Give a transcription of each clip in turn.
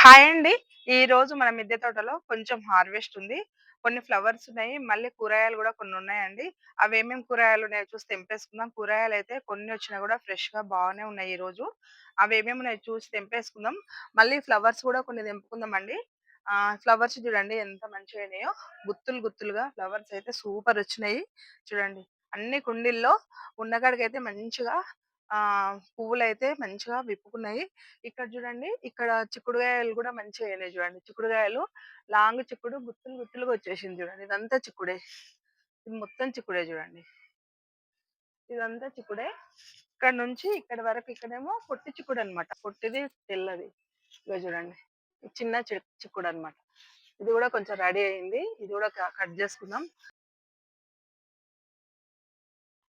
Hi అండి. ఈ రోజు మన మిద్దె తోటలో కొంచెం హార్వెస్ట్ ఉంది. కొన్ని ఫ్లవర్స్ ఉన్నాయి. మళ్ళీ కూరగాయలు కూడా కొన్ని ఉన్నాయండి అవి ఏమేమి కూరగాయలు ఉన్నాయో చూసి తెంపేసుకుందాం. కూరగాయలు అయితే కొన్ని వచ్చినా ఫ్రెష్ ఫ్రెష్‌గా బాగానే ఉన్నాయి ఈ రోజు ఈరోజు. అవేమేమున్నాయో చూసి తెంపేసుకుందాం. మళ్ళీ ఫ్లవర్స్ కూడా కొన్ని తెంపుకుందామండి. ఆ ఫ్లవర్స్ చూడండి ఎంత మంచిగా అయినాయో గుత్తులు గుత్తులుగా ఫ్లవర్స్ అయితే సూపర్ వచ్చినాయి చూడండి అన్ని కుండీల్లో ఉన్న మంచిగా ఆ పువ్వులు అయితే మంచిగా విప్పుకున్నాయి. ఇక్కడ చూడండి ఇక్కడ చిక్కుడుగాయలు కూడా మంచిగా అయినాయి చూడండి. చిక్కుడుగాయలు లాంగ్ చిక్కుడు గుత్తులు గుత్తులుగా వచ్చేసింది చూడండి. ఇదంతా చిక్కుడే. ఇది మొత్తం చిక్కుడే చూడండి. ఇదంతా చిక్కుడే. ఇక్కడ నుంచి ఇక్కడ వరకు ఇక్కడేమో పొట్టి చిక్కుడు అనమాట పొట్టిది, తెల్లది. ఇగో చూడండి. చిన్న చిక్కుడు అనమాట ఇది కూడా కొంచెం రెడీ అయింది. ఇది కూడా కట్ చేసుకుందాం.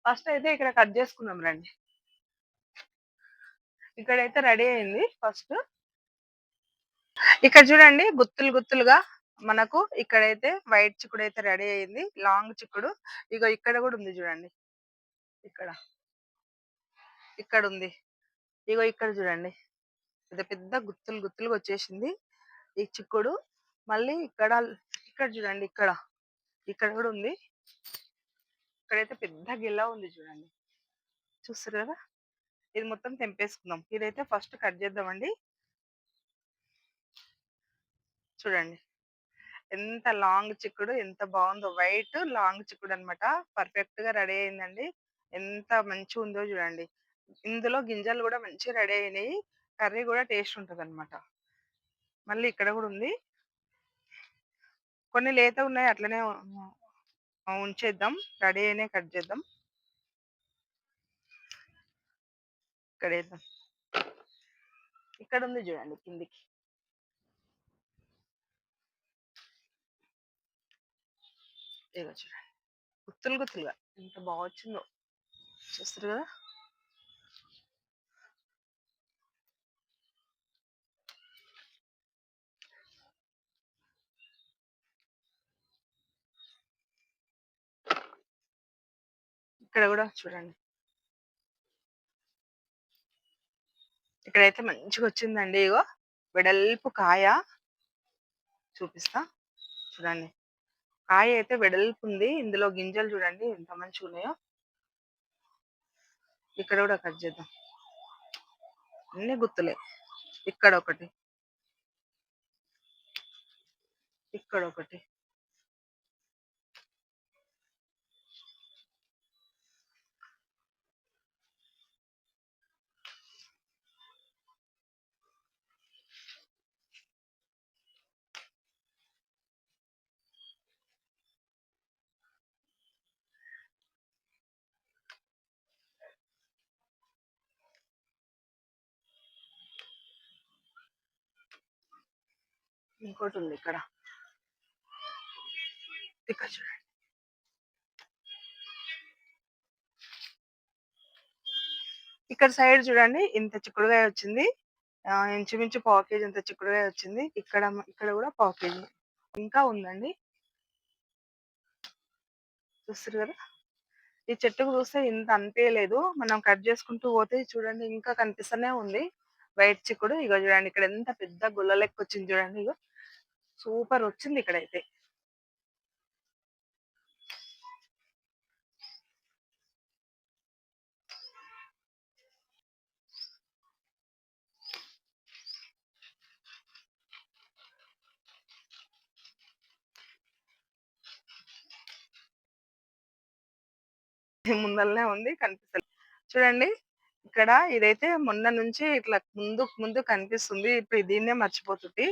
ఫస్ట్ అయితే ఇక్కడ కట్ చేసుకుందాం రండి. ఇక్కడైతే రెడీ అయింది ఫస్ట్. ఇక్కడ చూడండి గుత్తులు గుత్తులుగా మనకు ఇక్కడైతే వైట్ చిక్కుడు అయితే రెడీ అయింది. లాంగ్ చిక్కుడు. ఇగో ఇక్కడ కూడా ఉంది చూడండి. ఇక్కడ. ఇక్కడ ఉంది ఇగో ఇక్కడ చూడండి. పెద్ద పెద్ద గుత్తులు గుత్తులుగా వచ్చేసింది. ఈ చిక్కుడు. మళ్ళీ ఇక్కడ ఇక్కడ చూడండి ఇక్కడ. ఇక్కడ కూడా ఉంది. ఇక్కడైతే పెద్ద గిల్ల ఉంది చూడండి. చూస్తారు కదా ఇది మొత్తం తెంపేసుకుందాం. ఇదైతే ఫస్ట్ కట్ చేద్దామండి. చూడండి. ఎంత లాంగ్ చిక్కుడు ఎంత బాగుందో. వైట్ లాంగ్ చిక్కుడు అన్నమాట పర్ఫెక్ట్గా రెడీ అయిందండి. ఎంత మంచిగుందో చూడండి. ఇందులో గింజలు కూడా మంచిగా రెడీ అయినాయి. కర్రీ కూడా టేస్ట్ ఉంటదన్నమాట. మళ్ళీ ఇక్కడ కూడా ఉంది. కొన్ని లేత ఉన్నాయి అట్లనే ఉంచేద్దాం. రెడీ అయినయి కట్ చేద్దాం. ఇక్కడ ఇక్కడ ఉంది చూడండి కిందికి. ఇదిగో చూడండి. గుత్తులు గుత్తులుగా ఎంత బా వచ్చిందో. చూస్తారు కదా ఇక్కడ కూడా చూడండి. ఇక్కడైతే మంచిగొచ్చిందండి. ఇగో వెడల్పు కాయ. చూపిస్తా. చూడండి. కాయ అయితే వెడల్పు ఉంది ఇందులో గింజలు చూడండి ఎంత మంచిగా ఉన్నాయో ఇక్కడ కూడా కట్ చేద్దాం. అన్ని గుత్తులే. ఇక్కడొకటి. ఇంకోటి ఉంది ఇక్కడ. ఇక్కడ చూడండి. ఇక్కడ సైడ్ చూడండి ఇంత చిక్కుడుగాయ వచ్చింది. ఇంచుమించు పావు కేజీ అంత చిక్కుడుగా వచ్చింది. ఇక్కడ ఇక్కడ కూడా పావు కేజీ. ఇంకా ఉందండి. చూస్తుర్రు కదా ఈ చెట్టుకు చూస్తే ఇంత అనిపించలేదు మనం కట్ చేసుకుంటూ పోతే చూడండి ఇంకా కనిపిస్తూనే ఉంది. వైట్ చిక్కుడు. ఇగో చూడండి ఇక్కడ ఎంత పెద్ద గుల్ల లెక్క వచ్చింది చూడండి ఇగో. సూపర్ వచ్చింది ఇక్కడైతే. ముందలనే ఉంది కనిపిస్తలేదు. చూడండి ఇక్కడ ఇదైతే మొన్న నుంచి ఇట్లా ముందు ముందు కనిపిస్తుంది. ఇప్పుడు దీన్నే మర్చిపోతుంది.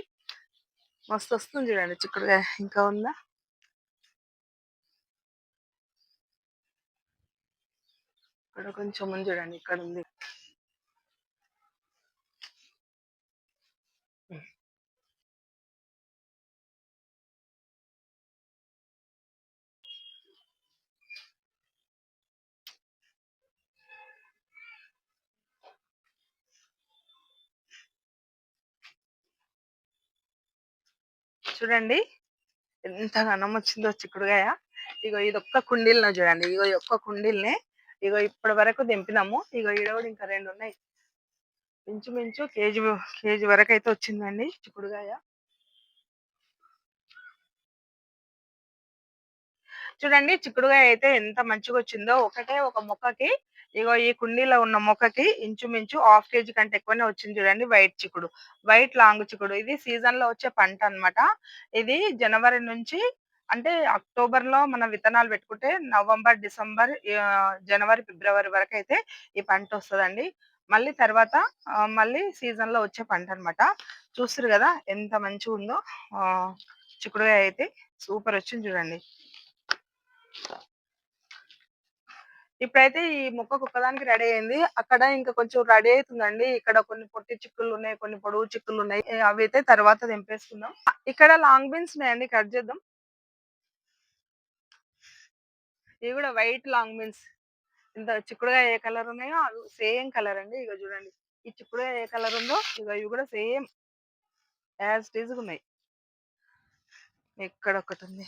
మస్తు వస్తుంది చూడండి చిక్కుడుగాయ. ఇంకా ఉందా? ఇక్కడ కొంచెం ఉంది చూడండి. ఇక్కడ ఉంది చూడండి. ఎంత ఘనం వచ్చిందో చిక్కుడుగాయ. ఇగో ఒక్క కుండీల్ని చూడండి. ఇగో ఈ ఒక్క కుండీల్నే ఇగో ఇప్పటి వరకు దింపినాము ఇగో ఈడ ఇంకా ఇంకా రెండున్నాయి. ఇంచుమించు కేజీ కేజీ వరకు అయితే వచ్చిందండి చిక్కుడుగాయ. చూడండి చిక్కుడుగాయ అయితే ఎంత మంచిగా వచ్చిందో ఒకటే ఒక మొక్కకి ఇగో ఈ కుండీలో ఉన్న మొక్కకి ఇంచుమించు హాఫ్ కేజీ కంటే ఎక్కువనే వచ్చింది చూడండి వైట్ చిక్కుడు. వైట్ లాంగ్ చిక్కుడు. ఇది సీజన్లో వచ్చే పంట అన్నమాట. ఇది జనవరి నుంచి అంటే అక్టోబర్లో మనం విత్తనాలు పెట్టుకుంటే నవంబర్, డిసెంబర్ జనవరి, ఫిబ్రవరి వరకు అయితే ఈ పంట వస్తుందండి మళ్ళీ తర్వాత మళ్ళీ సీజన్లో వచ్చే పంట అనమాట చూస్తుర్రు కదా ఎంత మంచిగుందో ఉందో చిక్కుడుగా అయితే సూపర్ వచ్చింది చూడండి. ఇప్పుడైతే ఈ మొక్కకు ఒక్కదానికి రెడీ అయింది. అక్కడ ఇంకా కొంచెం రెడీ అవుతుందండి ఇక్కడ కొన్ని పొట్టి చిక్కులు ఉన్నాయి కొన్ని పొడవు చిక్కులు ఉన్నాయి అవి అయితే తర్వాత తెంపేసుకుందాం. ఇక్కడ లాంగ్ బీన్స్ ఉన్నాయండి. కట్ చేద్దాం. ఇవి కూడా వైట్ లాంగ్ బీన్స్. ఇంత చిక్కుడుగా ఏ కలర్ ఉన్నాయో అవి సేమ్ కలర్ అండి. ఇక చూడండి. ఈ చిక్కుడుగా ఏ కలర్ ఉందో ఇక ఇవి కూడా సేమ్ యాజ్ ఇట్ ఉన్నాయి. ఇక్కడ ఒకటి ఉంది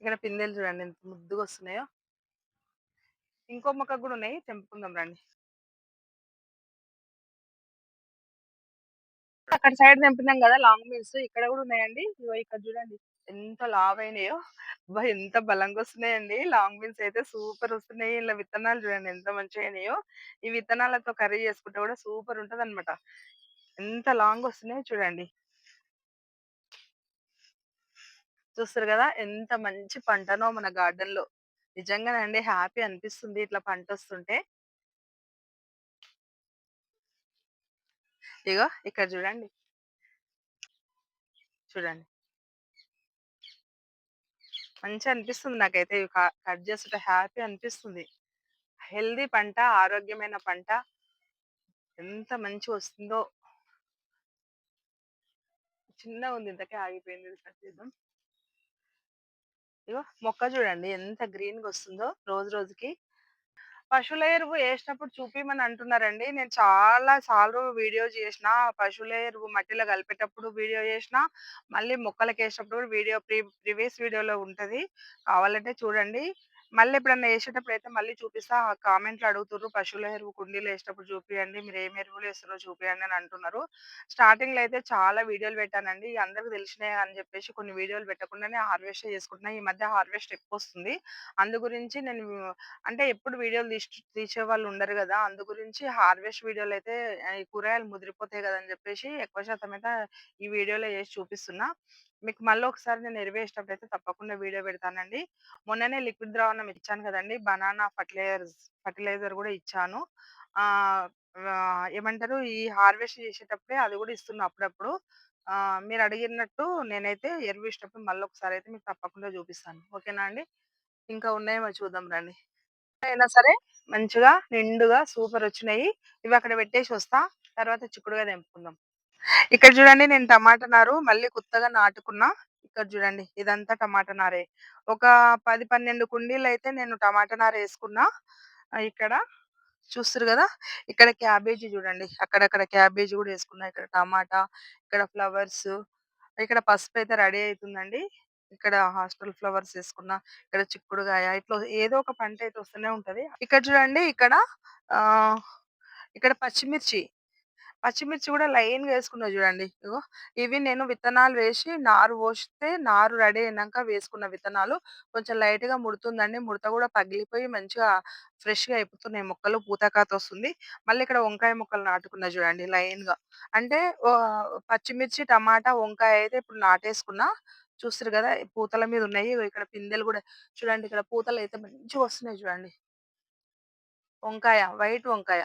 ఇక్కడ పిందెలు చూడండి ఎంత ముద్దుగా వస్తున్నాయో. ఇంకో మొక్క కూడా ఉన్నాయి. తెంపుకుందాం రండి. అక్కడ సైడ్ తెంపినాం కదా లాంగ్ బీన్స్ ఇక్కడ కూడా ఉన్నాయండి. ఇవో ఇక్కడ చూడండి. ఎంత లావైనయో. అబ్బా! ఎంత బలంగా వస్తున్నాయండి. లాంగ్ బీన్స్ అయితే సూపర్ వస్తున్నాయి. ఇలా విత్తనాలు చూడండి ఎంత మంచిగయినాయో. ఈ విత్తనాలతో కర్రీ చేసుకుంటే కూడా సూపర్ ఉంటదన్నమాట. ఎంత లాంగ్ వస్తున్నాయో చూడండి. చూస్తారు కదా ఎంత మంచి పంటనో మన గార్డెన్లో నిజంగానండి హ్యాపీ అనిపిస్తుంది ఇట్లా పంట వస్తుంటే ఇగో ఇక్కడ చూడండి. చూడండి. మంచిగా అనిపిస్తుంది నాకైతే ఇవి కట్ చేస్తుంటే హ్యాపీ అనిపిస్తుంది. హెల్తీ పంట, ఆరోగ్యమైన పంట. ఎంత మంచిగా వస్తుందో చిన్నగా ఉంది ఇంతకే ఆగిపోయింది. కట్ చేద్దాం. ఇగో మొక్క చూడండి ఎంత గ్రీన్‌గొస్తుందో రోజు రోజుకి. పశువుల ఎరువు వేసినప్పుడు చూపిమని అంటున్నారండి. నేను చాలా సార్లు వీడియో చేసినా, పశువుల ఎరువు మట్టిలో కలిపేటప్పుడు వీడియో చేసిన మళ్ళీ మొక్కలకు వేసినప్పుడు వీడియో ప్రీ ప్రీవియస్ వీడియోలో ఉంటుంది కావాలంటే చూడండి. మళ్ళీ ఎప్పుడన్నా ఏసేటప్పుడైతే మళ్ళీ చూపిస్తా. కామెంట్‌లో అడుగుతుర్రు పశువుల ఎరువు కుండీలు వేసేటప్పుడు చూపియండి. మీరు ఏం ఎరువులు ఏస్తారో చూపియండి అని అంటున్నారు. స్టార్టింగ్‌లో అయితే చాలా వీడియోలు పెట్టానండి. అందరికి తెలిసినాయి అని చెప్పేసి కొన్ని వీడియోలు పెట్టకుండానే హార్వెస్ట్ చేసుకుంటున్నా. ఈ మధ్య హార్వెస్ట్ ఎక్కువొస్తుంది. అందు గురించి నేను అంటే ఎప్పుడు వీడియోలు తీసే వాళ్ళు ఉండరు కదా అందు గురించి హార్వెస్ట్ వీడియోలు అయితే ఈ కూరగాయలు ముదిరిపోతాయి కదా అని చెప్పేసి ఎక్కువ శాతం అయితే ఈ వీడియోలో చేసి చూపిస్తున్నా. మీకు మళ్ళీ ఒకసారి నేను ఎరువేసేటప్పుడైతే తప్పకుండా వీడియో పెడతానండి. మొన్ననే లిక్విడ్ ద్రావణం ఇచ్చాను కదండి బనానా ఫర్టిలైజర్స్ ఫర్టిలైజర్ కూడా ఇచ్చాను. ఆ ఏమంటారు ఈ హార్వెస్ట్ చేసేటప్పుడే అది కూడా ఇస్తున్నా అప్పుడప్పుడు. ఆ మీరు అడిగినట్టు నేనైతే ఒకసారి అయితే మీకు తప్పకుండా చూపిస్తాను. ఓకేనా అండి? ఇంకా ఉన్నాయేమో చూద్దాం రండి. అయినా సరే మంచిగా నిండుగా సూపర్ వచ్చినాయి ఇవి అక్కడ పెట్టేసి వస్తా. తర్వాత చిక్కుడుగా తెంపుకుందాం. ఇక్కడ చూడండి నేను టమాటా నారు మళ్ళీ కొత్తగా నాటుకున్నా. ఇక్కడ చూడండి ఇదంతా టమాటా నారే. ఒక పది పన్నెండు కుండీలు అయితే నేను టమాటా నార వేసుకున్నా ఇక్కడ చూస్తారు కదా ఇక్కడ క్యాబేజీ చూడండి. అక్కడక్కడ క్యాబేజీ కూడా వేసుకున్నా ఇక్కడ టమాటా, ఇక్కడ ఫ్లవర్స్, ఇక్కడ పసుపు అయితే రెడీ అవుతుందండి ఇక్కడ హాస్టల్ ఫ్లవర్స్ వేసుకున్నా ఇక్కడ చిక్కుడుగాయ ఇట్లా ఏదో ఒక పంట అయితే వస్తూనే ఉంటది. ఇక్కడ చూడండి ఇక్కడ ఆ ఇక్కడ పచ్చిమిర్చి. పచ్చిమిర్చి కూడా లైన్‌గా వేసుకున్నా చూడండి. ఇగో ఇవి నేను విత్తనాలు వేసి నారు పోస్తే నారు రెడీ అయినాక వేసుకున్న విత్తనాలు. కొంచెం లైట్‌గా ముడుతుందండి. ముడత కూడా పగిలిపోయి మంచిగా ఫ్రెష్‌గా అయిపోతున్నాయి మొక్కలు. పూత కాతొస్తుంది. మళ్ళీ ఇక్కడ వంకాయ మొక్కలు నాటుకున్నా చూడండి లైన్‌గా. అంటే ఆహ్, పచ్చిమిర్చి, టమాటా, వంకాయ అయితే ఇప్పుడు నాటేసుకున్నా. చూస్తుర్రు కదా పూతల మీద ఉన్నాయి. ఇగో ఇక్కడ పిందెలు కూడా చూడండి ఇక్కడ పూతలు అయితే మంచిగా వస్తున్నాయి చూడండి. వంకాయ, వైట్ వంకాయ,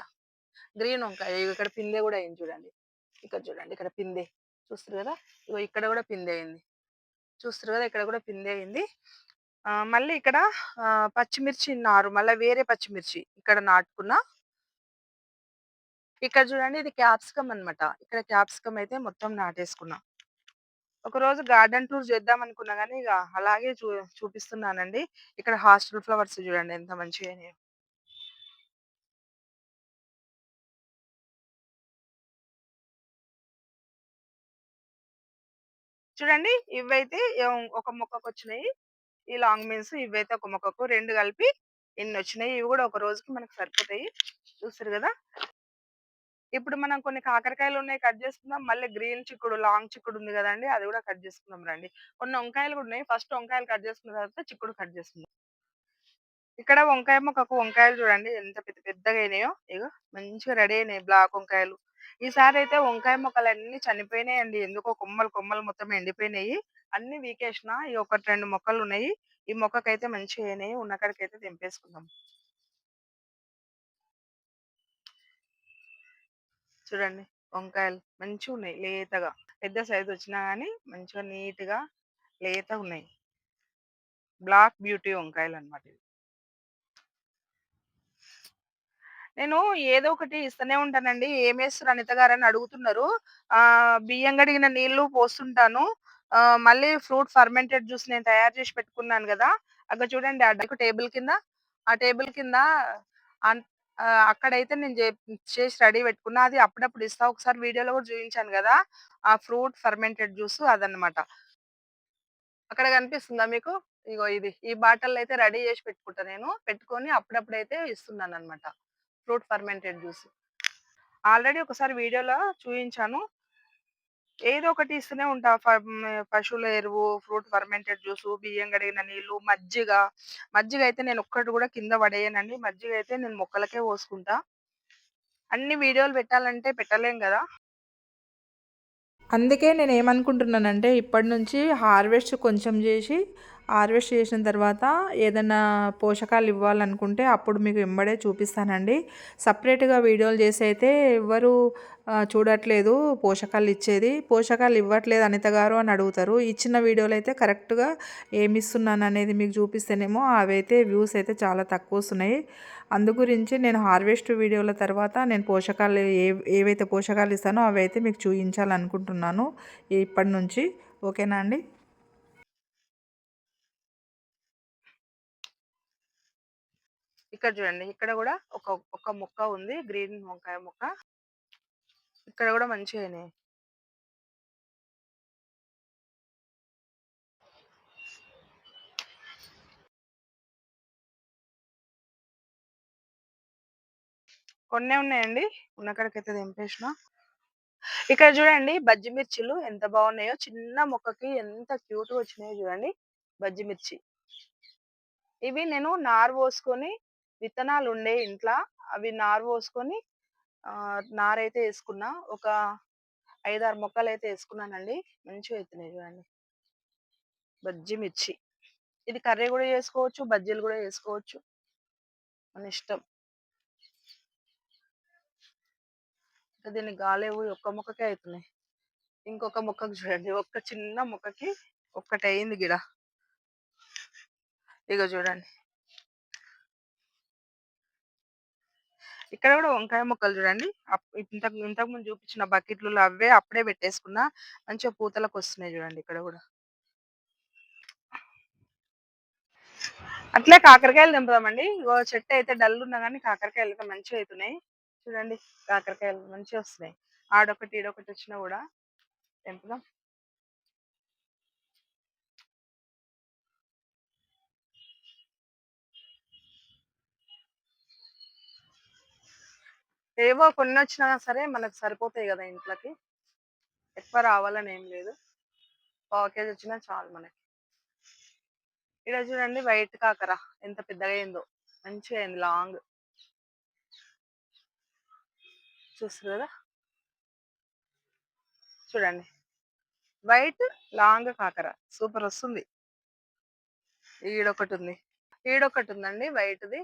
గ్రీన్ వంకాయ. ఇక్కడ పిందె కూడా అయింది చూడండి. ఇక్కడ చూడండి. ఇక్కడ పిందె. చూస్తారు కదా ఇగో ఇక్కడ కూడా పిందె అయింది. చూస్తారు కదా ఇక్కడ కూడా పిందె అయింది. మళ్ళీ ఇక్కడ పచ్చిమిర్చి నారు మళ్ళీ వేరే పచ్చిమిర్చి ఇక్కడ నాటుకున్నా. ఇక్కడ చూడండి ఇది క్యాప్సికమ్ అన్నమాట. ఇక్కడ క్యాప్సికమ్ అయితే మొత్తం నాటేసుకున్నా. ఒకరోజు గార్డెన్ టూర్ చేద్దాం అనుకున్నా కానీ ఇక అలాగే చూ చూపిస్తున్నానండి. ఇక్కడ హాస్టల్ ఫ్లవర్స్ చూడండి ఎంత మంచిగా చూడండి ఇవైతే ఒక ఒక మొక్కకొచ్చినాయి. ఈ లాంగ్ బీన్స్ ఇవైతే ఒక మొక్కకు రెండు కలిపి ఎన్ని వచ్చినాయి ఇవి కూడా ఒక రోజుకి మనకు సరిపోతాయి. చూస్తారు కదా ఇప్పుడు మనం కొన్ని కాకరకాయలు ఉన్నాయి కట్ చేసుకుందాం మళ్ళీ గ్రీన్ చిక్కుడు, లాంగ్ చిక్కుడు ఉంది కదండి అది కూడా కట్ చేసుకుందాం రండి. కొన్ని వంకాయలు కూడా ఉన్నాయి. ఫస్ట్ వంకాయలు కట్ చేసుకున్న తర్వాత చిక్కుడు కట్ చేసుకుందాం ఇక్కడ వంకాయ మొక్కకు వంకాయలు చూడండి ఎంత పెద్ద పెద్దగా అయినాయో ఇగో మంచిగా రెడీ అయినాయి బ్లాక్ వంకాయలు. ఈసారైతే వంకాయ మొక్కలన్నీ చనిపోయినాయండి. ఎందుకో కొమ్మలు కొమ్మలు మొత్తం ఎండిపోయినాయి. అన్ని వీకేసిన ఈ ఒకటి 2 మొక్కలున్నాయి. ఈ మొక్కకైతే మంచిగా అయినాయి. ఉన్న తెంపేసుకుందాం. చూడండి వంకాయలు మంచిగా ఉన్నాయి లేతగా. పెద్ద సైజ్ వచ్చినా కానీ మంచిగా నీట్‌గా లేతగున్నాయి. బ్లాక్ బ్యూటీ వంకాయలన్నమాట ఇవి. నేను ఏదో ఒకటి ఇస్తూనే ఉంటానండి. ఏమేస్తారు అనిత గారని అడుగుతున్నారు. ఆ బియ్యం గడిగిన నీళ్ళు పోస్తుంటాను. ఆ మళ్ళీ ఫ్రూట్ ఫర్మెంటెడ్ జ్యూస్ నేను తయారు చేసి పెట్టుకున్నాను కదా అక్కడ చూడండి ఆ టేబుల్ కింద, ఆ టేబుల్ కింద అన్ అక్కడైతే నేను చేసి రెడీ పెట్టుకున్నా. అది అప్పుడప్పుడు ఇస్తా. ఒకసారి వీడియోలో కూడా చూపించాను కదా ఆ ఫ్రూట్ ఫర్మెంటెడ్ జ్యూస్ అదన్నమాట. అక్కడ కనిపిస్తుందా మీకు? ఇగో ఇది. ఈ బాటల్ అయితే రెడీ చేసి పెట్టుకుంటా నేను. పెట్టుకొని అప్పుడప్పుడు అయితే ఇస్తున్నాను అనమాట ఫ్రూట్ ఫర్మెంటెడ్ జ్యూస్. ఆల్రెడీ ఒకసారి వీడియోలో చూపించాను ఏదో ఒకటి ఇస్తూనే ఉంటా. పశువుల ఎరువు, ఫ్రూట్ ఫర్మెంటెడ్ జ్యూస్ బియ్యం కడిగిన నీళ్ళు, మజ్జిగ. మజ్జిగ అయితే నేను ఒక్కటి కూడా కింద పడేయనండి. మజ్జిగ అయితే నేను మొక్కలకే పోసుకుంటా. అన్ని వీడియోలు పెట్టాలంటే పెట్టలేం కదా అందుకే నేను ఏమనుకుంటున్నానంటే ఇప్పటి నుంచి హార్వెస్ట్ కొంచెం చేసి హార్వెస్ట్ చేసిన తర్వాత ఏదైనా పోషకాలు ఇవ్వాలనుకుంటే అప్పుడు మీకు వెంబడే చూపిస్తానండి. సపరేట్గా వీడియోలు చేసి అయితే ఎవ్వరు చూడట్లేదు పోషకాలు ఇచ్చేది. పోషకాలు ఇవ్వట్లేదు అనిత గారు అని అడుగుతారు. ఇచ్చిన వీడియోలు అయితే కరెక్ట్‌గా ఏమి ఇస్తున్నాను అనేది మీకు చూపిస్తేనేమో అవైతే వ్యూస్ అయితే చాలా తక్కువొస్తున్నాయి. అందు గురించి నేను హార్వెస్ట్ వీడియోల తర్వాత నేను పోషకాలు ఏ ఏవైతే పోషకాలు ఇస్తానో అవి అయితే మీకు చూయించాలనుకుంటున్నాను ఇప్పటి నుంచి. ఓకేనా అండి? ఇక్కడ చూడండి. ఇక్కడ కూడా ఒక ఒక మొక్క ఉంది. గ్రీన్ వంకాయ మొక్క. ఇక్కడ కూడా మంచిగా అయినాయి కొన్నే ఉన్నాయండి. ఉన్న దింపేసిన ఇక్కడ చూడండి బజ్జి మిర్చిలు ఎంత బాగున్నాయో. చిన్న మొక్కకి ఎంత క్యూట్‌గా వచ్చినాయో చూడండి. బజ్జి మిర్చి. ఇవి నేను నారు పోసుకొని విత్తనాలు ఉండే ఇంట్లో అవి నారు పోసుకొని నారైతే వేసుకున్నా ఒక ఐదారు మొక్కలు అయితే వేసుకున్నానండి మంచిగా ఎత్తున్నాయి చూడండి. బజ్జి మిర్చి. ఇది కర్రీ కూడా చేసుకోవచ్చు. బజ్జీలు కూడా చేసుకోవచ్చు. మన ఇష్టం. దీన్ని గాలేవు. ఒక్క మొక్కకే అవుతున్నాయి ఇంకొక మొక్కకు చూడండి. ఒక్క చిన్న మొక్కకి ఒక్కటయింది గిడ. ఇక చూడండి. ఇక్కడ కూడా వంకాయ మొక్కలు చూడండి. అప్ ఇంతకు ఇంతకు ముందు చూపించిన బకెట్లలో అవే అప్పుడే పెట్టేసుకున్నా. మంచిగా పూతలకు వస్తున్నాయి చూడండి ఇక్కడ కూడా అట్లే కాకరకాయలు తెంపుదామండి. ఇగో చెట్టు అయితే డల్ ఉన్నా కానీ కాకరకాయలు అయితే మంచిగా అవుతున్నాయి చూడండి కాకరకాయలు మంచిగా వస్తున్నాయి. ఆడొకటి, ఈడొకటి వచ్చినా కూడా తెంపుదాం. ఏవో కొన్ని వచ్చినా సరే మనకు సరిపోతాయి కదా ఇంట్లోకి ఎక్కువ రావాలని ఏం లేదు. పావు కేజీ వచ్చినా చాలు మనకి. ఇక్కడ చూడండి వైట్ కాకర ఎంత పెద్దగా అయిందో. మంచిగా అయింది లాంగ్. చూస్తారు కదా చూడండి. వైట్ లాంగ్ కాకర సూపర్ వస్తుంది. ఈడొకటి ఉంది ఈడొకటి ఉందండి వైట్‌ది.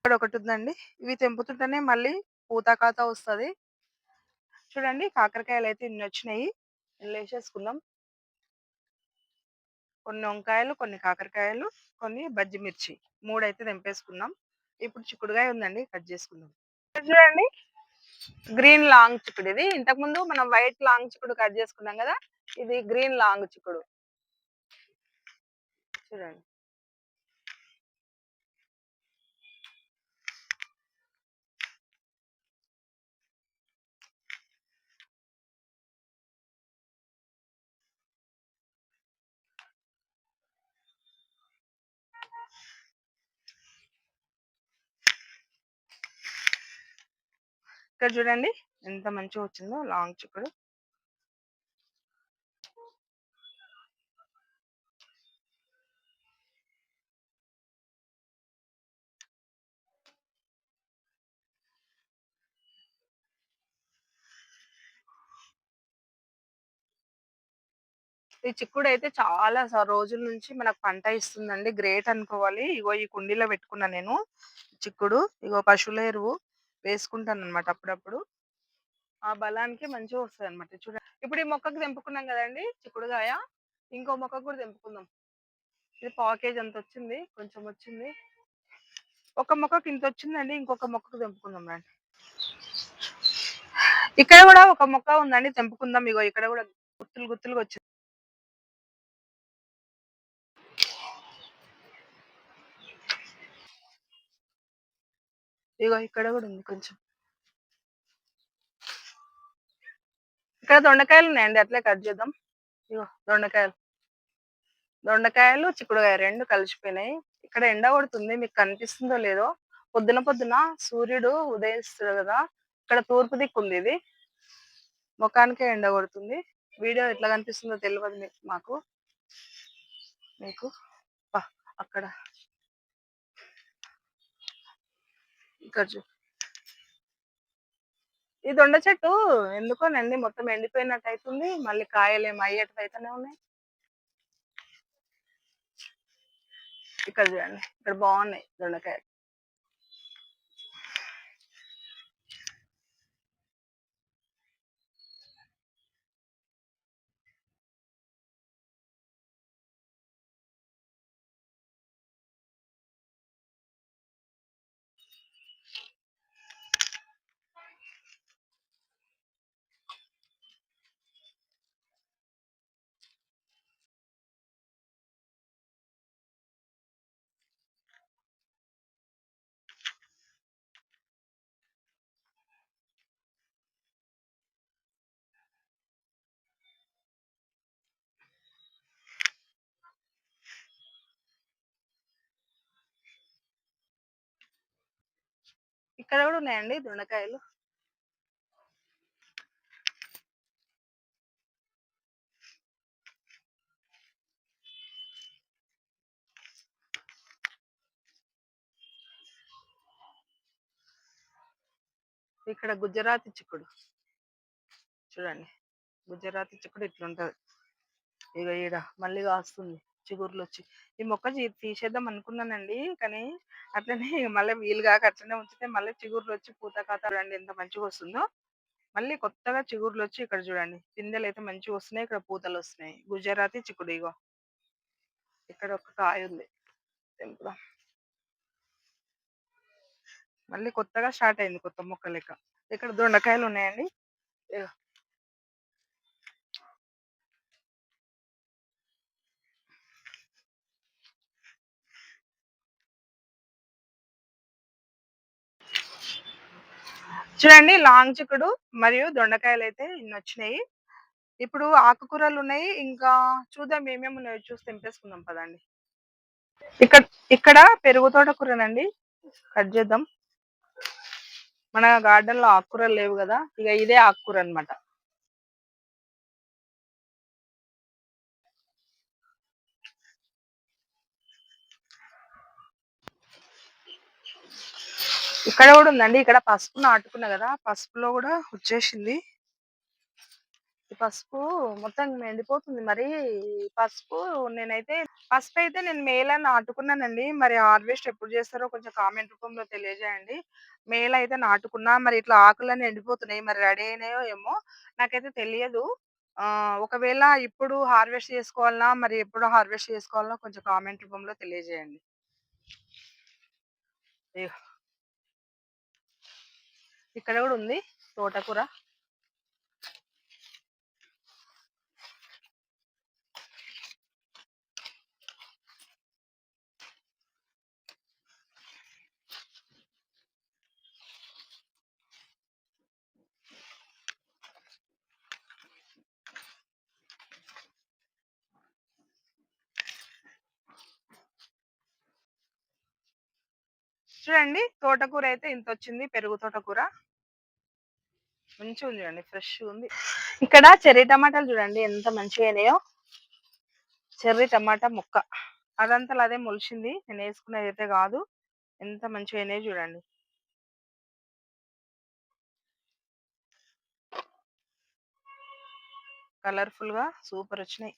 ఇక్కడ ఒకటుందండి. ఇవి తెంపుతుంటేనే మళ్ళీ పూత, కాత వస్తది. చూడండి కాకరకాయలు అయితే ఇన్ని వచ్చినాయి వేసేసుకుందాం కొన్ని వంకాయలు, కొన్ని కాకరకాయలు, కొన్ని బజ్జి మిర్చి. మూడైతే తెంపేసుకున్నాం. ఇప్పుడు చిక్కుడుగాయ ఉందండి కట్ చేసుకుందాం. చూడండి గ్రీన్ లాంగ్ చిక్కుడు ఇది. ఇంతకు ముందు మనం వైట్ లాంగ్ చిక్కుడు కట్ చేసుకున్నాం కదా! ఇది గ్రీన్ లాంగ్ చిక్కుడు. చూడండి. ఇక్కడ చూడండి ఎంత మంచిగా వచ్చిందో లాంగ్ చిక్కుడు. ఈ చిక్కుడు అయితే చాలా రోజుల నుంచి మనకు పంట ఇస్తుందండి. గ్రేట్ అనుకోవాలి. ఇగో ఈ కుండీలో పెట్టుకున్నా నేను చిక్కుడు. ఇగో పశువుల ఎరువు వేసుకుంటాను అనమాట అప్పుడప్పుడు. ఆ బలానికి మంచిగా వస్తదన్నమాట. చూడండి. ఇప్పుడు ఈ మొక్కకు తెంపుకున్నాం కదండి చిక్కుడుగాయ. ఇంకో మొక్కకు కూడా తెంపుకుందాం. ఇది పావు కేజీ అంత వచ్చింది. కొంచెం వచ్చింది. ఒక మొక్కకు ఇంత వచ్చిందండి. ఇంకొక మొక్కకు తెంపుకుందాం రండి. ఇక్కడ కూడా ఒక మొక్క ఉందండి తెంపుకుందాం. ఇగో ఇక్కడ కూడా గుత్తులు గుత్తులుగా వచ్చింది. ఇగో ఇక్కడ కూడా ఉంది కొంచెం. ఇక్కడ దొండకాయలు ఉన్నాయండి. అట్లే కట్ చేద్దాం. ఇగో దొండకాయలు. దొండకాయలు, చిక్కుడుకాయ రెండు కలిసిపోయినాయి. ఇక్కడ ఎండ కొడుతుంది. మీకు కనిపిస్తుందో లేదో. పొద్దున పొద్దున సూర్యుడు ఉదయిస్తాడు కదా! ఇక్కడ తూర్పు దిక్కు ఉంది ఇది. మొఖానికే ఎండ కొడుతుంది. వీడియో ఎట్లా కనిపిస్తుందో తెలియదు మీకు మాకు. మీకు అక్కడ ఇక్కడ చూ ఈ దొండ చెట్టు ఎందుకోనండి మొత్తం ఎండిపోయినట్టు అవుతుంది మళ్ళీ కాయలేం అయ్యేటట్టు అయితేనే ఉన్నాయి. ఇక్కడ చూడండి. ఇక్కడ బాగున్నాయి దొండకాయలు. ఇక్కడ కూడా ఉన్నాయండి దొండకాయలు. ఇక్కడ గుజరాతీ చిక్కుడు. చూడండి. గుజరాతీ చిక్కుడు ఇట్లుంటది. ఇక ఈడ మళ్ళీ కాస్తుంది. చిగురులు వచ్చి ఈ మొక్క తీసేద్దాం తీసేద్దాం అనుకున్నానండి. కానీ అట్లనే మళ్ళీ వీలు కాక అట్లనే ఉంచితే మళ్ళీ చిగుర్లొచ్చి పూత కాత ఎంత ఎంత మంచిగొస్తుందో. మళ్ళీ కొత్తగా చిగుర్లొచ్చి ఇక్కడ చూడండి. గిందెలు అయితే మంచిగా వస్తున్నాయి ఇక్కడ పూతలు వస్తున్నాయి గుజరాతీ చిక్కుడు ఇగో. ఇక్కడ ఒక కాయ ఉంది. తెంపుదాం. మళ్ళీ కొత్తగా స్టార్ట్ అయింది. కొత్త మొక్క లెక్క. ఇక్కడ దొండకాయలు ఉన్నాయండి. చూడండి లాంగ్ చిక్కుడు మరియు దొండకాయలు అయితే ఇన్ని వచ్చినాయి ఇప్పుడు ఆకుకూరలు ఉన్నాయి ఇంకా చూద్దాం ఏమేమి ఉన్నాయో చూసి తెంపేసుకుందాం పదండి. ఇక్కడ ఇక్కడ పెరుగు తోటకూరనండి. కట్ చేద్దాం. మన గార్డెన్లో ఆకుకూరలు లేవు కదా ఇక ఇదే ఆకుకూర అన్నమాట. ఇక్కడ కూడా ఉందండి. ఇక్కడ పసుపు నాటుకున్నా కదా పసుపులో కూడా వచ్చేసింది. పసుపు మొత్తం ఎండిపోతుంది. మరి పసుపు నేనైతే పసుపు అయితే నేను మేలో నాటుకున్నానండి. మరి హార్వెస్ట్ ఎప్పుడు చేస్తారో కొంచెం కామెంట్ రూపంలో తెలియజేయండి. మేలో అయితే నాటుకున్నా. మరి ఇట్లా ఆకులన్నీ ఎండిపోతున్నాయి. మరి రెడీ అయినాయో ఏమో! నాకైతే తెలియదు. ఒకవేళ ఇప్పుడు హార్వెస్ట్ చేసుకోవాలన్నా మరి ఎప్పుడు హార్వెస్ట్ చేసుకోవాలన్నా కొంచెం కామెంట్ రూపంలో తెలియజేయండి. ఇక్కడ కూడా ఉంది తోటకూర. చూడండి తోటకూర అయితే ఇంత వచ్చింది పెరుగు తోటకూర. మంచిగా ఉంది చూడండి. ఫ్రెష్ ఉంది ఇక్కడ చెర్రీ టమాటాలు చూడండి ఎంత మంచిగయినాయో. చెర్రీ టమాటా ముక్క. అదంతా అదే మొలిచింది. నేను వేసుకున్నది అయితే కాదు ఎంత మంచిగయినాయో చూడండి. కలర్‌ఫుల్‌గా సూపరొచ్చినాయి.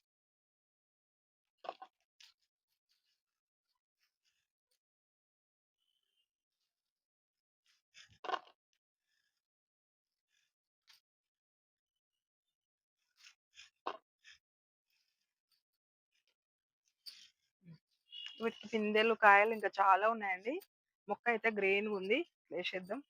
వీటికి పిందెలు, కాయలు ఇంకా చాలా ఉన్నాయండి. మొక్క అయితే గ్రీన్‌గుంది. వేసేద్దాం.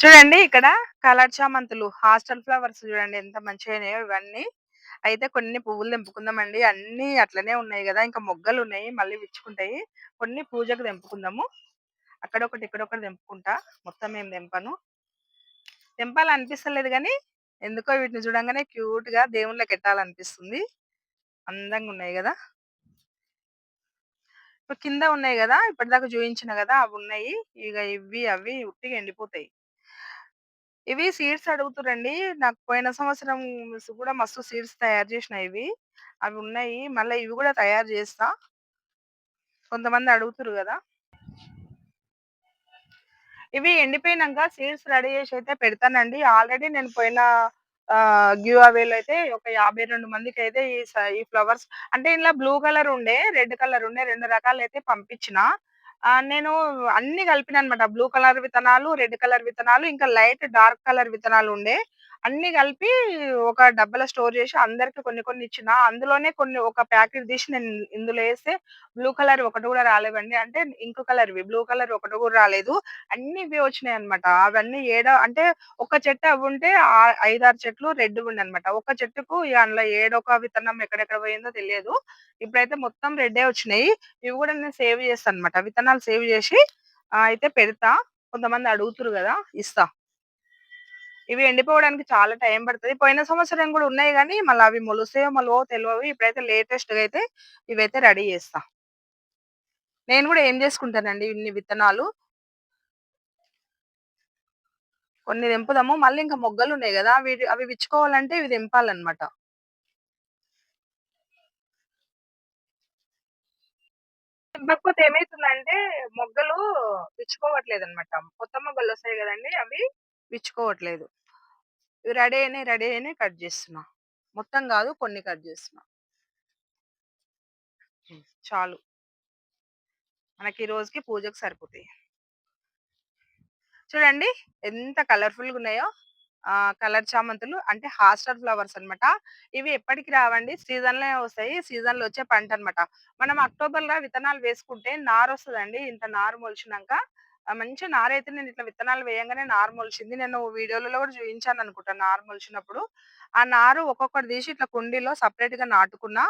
చూడండి ఇక్కడ కలర్ చామంతులు, హాస్టల్ ఫ్లవర్స్ చూడండి ఎంత మంచిగయినాయో ఇవన్నీ. అయితే కొన్ని పువ్వులు తెంపుకుందామండి. అన్ని అట్లనే ఉన్నాయి కదా ఇంకా మొగ్గలు ఉన్నాయి మళ్ళీ విచ్చుకుంటాయి. కొన్ని పూజకు తెంపుకుందాము. అక్కడొకటి, ఇక్కడొకటి తెంపుకుంటా. మొత్తం ఏం తెంపను. తెంపాలనిపిస్తలేదు కానీ ఎందుకో వీటిని చూడంగానే క్యూట్‌గా అందంగా ఉన్నాయి కదా ఇప్పుడు కింద ఉన్నాయి కదా ఇప్పటిదాకా కదా అవి ఉన్నాయి ఇగ ఇవి, అవి ఉట్టిగా ఎండిపోతాయి. ఇవి సీడ్స్ అడుగుతుర్రండి. నాకు పోయిన సంవత్సరం కూడా మస్తు సీడ్స్ తయారు చేసిన ఇవి. అవి ఉన్నాయి. మళ్ళీ ఇవి కూడా తయారు చేస్తా కొంతమంది అడుగుతురు కదా ఇవి ఎండిపోయినాక సీడ్స్ రెడీ చేసి అయితే పెడతానండి. ఆల్రెడీ నేను పోయిన ఆహ్, గివ్ అవేలో అయితే ఒక యాభై రెండు మందికి అయితే ఈ ఫ్లవర్స్ అంటే ఇందులో బ్లూ కలర్ ఉండే, రెడ్ కలర్ ఉండే 2 రకాలైతే పంపించిన. నేను నేను కలిపిన అనమాట బ్లూ కలర్ విత్తనాలు, రెడ్ కలర్ విత్తనాలు, ఇంకా లైట్ డార్క్ కలర్ విత్తనాలు ఉండే. అన్ని కలిపి ఒక డబ్బాలో స్టోర్ చేసి అందరికి కొన్ని కొన్ని ఇచ్చిన. అందులోనే కొన్ని ఒక ప్యాకెట్ తీసి నేను ఇందులో వేస్తే బ్లూ కలర్ ఒకటి కూడా రాలేవండి. అంటే ఇంకు కలర్‌వి. బ్లూ కలర్ ఒకటి కూడా రాలేదు. అన్ని ఇవి వచ్చినాయి అనమాట అవన్నీ ఏడ అంటే ఒక చెట్టు అవ్వుంటే ఆహ్, 5, 6 చెట్లు అనమాట ఒక చెట్టుకు అందులో ఏడొక విత్తనం ఎక్కడెక్కడ పోయిందో తెలియదు. ఇప్పుడైతే మొత్తం రెడ్డే వచ్చినాయి. ఇవి కూడా నేను సేవ్ చేస్తాను అనమాట విత్తనాలు సేవ్ చేసి అయితే పెడతా. కొంతమంది అడుగుతుర్రు కదా ఇస్తా. ఇవి ఎండిపోవడానికి చాలా టైం పడుతుంది పోయిన సంవత్సరం కూడా ఉన్నాయి కానీ మళ్ళీ అవి మొలుస్తాయో మొలవవో తెలియవు ఇప్పుడైతే లేటెస్ట్‌గా అయితే ఇవైతే రెడీ చేస్తా. నేను కూడా ఏం చేసుకుంటానండి ఇన్ని విత్తనాలు కొన్ని తెంపుదాము. మళ్ళీ ఇంకా మొగ్గలున్నాయి కదా వీటి అవి విచ్చుకోవాలంటే ఇవి తెంపాలన్నమాట. తెంపకపోతే ఏమైతుందంటే మొగ్గలు విచ్చుకోవట్లేదు అనమాట కొత్త మొగ్గలు వస్తాయి కదండి అవి విచ్చుకోవట్లేదు. ఇవి రెడీ అయినాయి రెడీ అయినాయి కట్ చేస్తున్నా మొత్తం కాదు కొన్ని కట్ చేస్తున్నా చాలు. మనకి ఈ రోజుకి పూజకు సరిపోతాయి. చూడండి ఎంత కలర్ఫుల్గా ఉన్నాయో కలర్ చామంతులు అంటే హాస్టర్ ఫ్లవర్స్ అన్నమాట. ఇవి ఎప్పటికి రావండి. సీజన్లో వస్తాయి. సీజన్‌లో వచ్చే పంట అనమాట మనం అక్టోబర్‌లో విత్తనాలు వేసుకుంటే నారొస్తదండి. ఇంత నారు మొలిచినాక మంచి మంచి నారైతే నేను ఇట్లా విత్తనాలు వేయంగానే నారు మొలిచింది. నేను వీడియోలలో కూడా చూయించాననుకుంటా నారు మొలిచినప్పుడు. ఆ నారు ఒక్కొక్కటి తీసి ఇట్లా కుండీలో సెపరేట్‌గా నాటుకున్నా.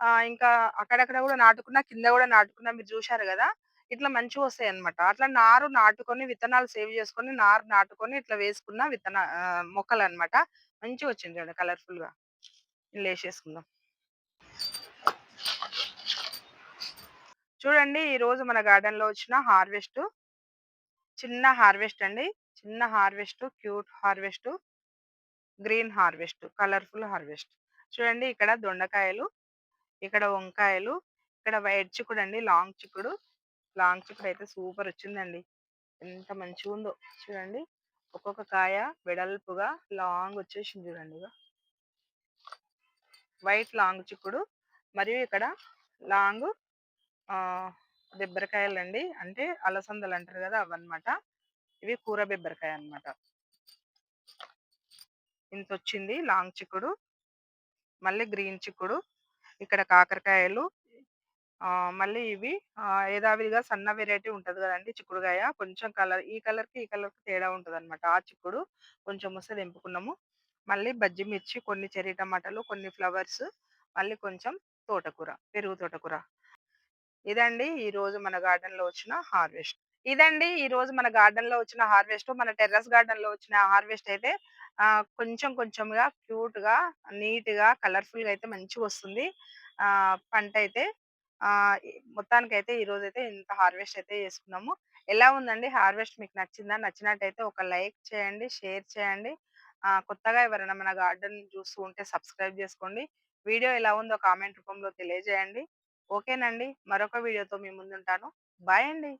ఆహ్, ఇంకా అక్కడక్కడ కూడా నాటుకున్నా. కింద కూడా నాటుకున్నా. మీరు చూశారు కదా ఇట్లా మంచిగా వస్తాయన్నమాట అట్లా నారు నాటుకొని, విత్తనాలు సేవ్ చేసుకొని, నారు నాటుకొని ఇట్లా వేసుకున్న విత్తన మొక్కలు అనమాట మంచిగా వచ్చింది చూడండి కలర్ఫుల్గా వేసేసుకుందాం చూడండి ఈ రోజు మన గార్డెన్లో వచ్చిన హార్వెస్ట్ చిన్న హార్వెస్ట్ అండి. చిన్న harvest cute harvest green harvest, colourful harvest. చూడండి ఇక్కడ దొండకాయలు, ఇక్కడ వంకాయలు, ఇక్కడ వైట్ చిక్కుడు అండి లాంగ్ చిక్కుడు. లాంగ్ చిక్కుడు అయితే సూపర్ వచ్చిందండి ఎంత మంచిగుందో చూడండి. ఒక్కొక్క కాయ వెడల్పుగా లాంగ్ వచ్చేసింది చూడండి వైట్ లాంగ్ చిక్కుడు మరియు ఇక్కడ లాంగ్ ఆహ్ బెబ్బరకాయలండి. అంటే అలసందలంటారు కదా అవన్నమాట. ఇవి కూర బెబ్బరకాయ అన్నమాట. ఇంతొచ్చింది లాంగ్ చిక్కుడు. మళ్ళీ గ్రీన్ చిక్కుడు. ఇక్కడ కాకరకాయలు. మళ్ళీ ఇవి ఏదావిధిగా సన్న వెరైటీ ఉంటది కదండి చిక్కుడుకాయ కొంచెం కలర్ ఈ కలర్‌కి, ఈ కలర్‌కి తేడా ఉంటదన్నమాట. ఆ చిక్కుడు కొంచెం వస్తే తెంపుకున్నాము. మళ్ళీ బజ్జి మిర్చి, కొన్ని చెర్రీ టమాటాలు, కొన్ని ఫ్లవర్స్, మళ్ళీ కొంచెం తోటకూర, పెరుగు తోటకూర. ఇదండి ఈ రోజు మన గార్డెన్లో వచ్చిన హార్వెస్ట్. ఇదండి ఈ రోజు మన గార్డెన్లో వచ్చిన హార్వెస్ట్. మన టెర్రస్ గార్డెన్లో వచ్చిన హార్వెస్ట్ అయితే ఆహ్, కొంచెం కొంచెంగా క్యూట్‌గా, నీట్‌గా, కలర్‌ఫుల్‌గా అయితే మంచిగా వస్తుంది ఆ పంట అయితే ఆ మొత్తానికి అయితే ఈ మొత్తానికైతే అయితే ఇంత హార్వెస్ట్ అయితే చేసుకున్నాము. ఎలా ఉందండి హార్వెస్ట్ మీకు నచ్చిందా? నచ్చినట్టయితే ఒక లైక్ చేయండి, షేర్ చేయండి. ఆ కొత్తగా ఎవరైనా మన గార్డెన్ చూస్తూ ఉంటే సబ్స్క్రైబ్ చేసుకోండి వీడియో ఎలా ఉందో కామెంట్ రూపంలో తెలియజేయండి. ఓకేనండి. మరొక వీడియోతో మీ ముందుంటాను. బాయ్ అండి.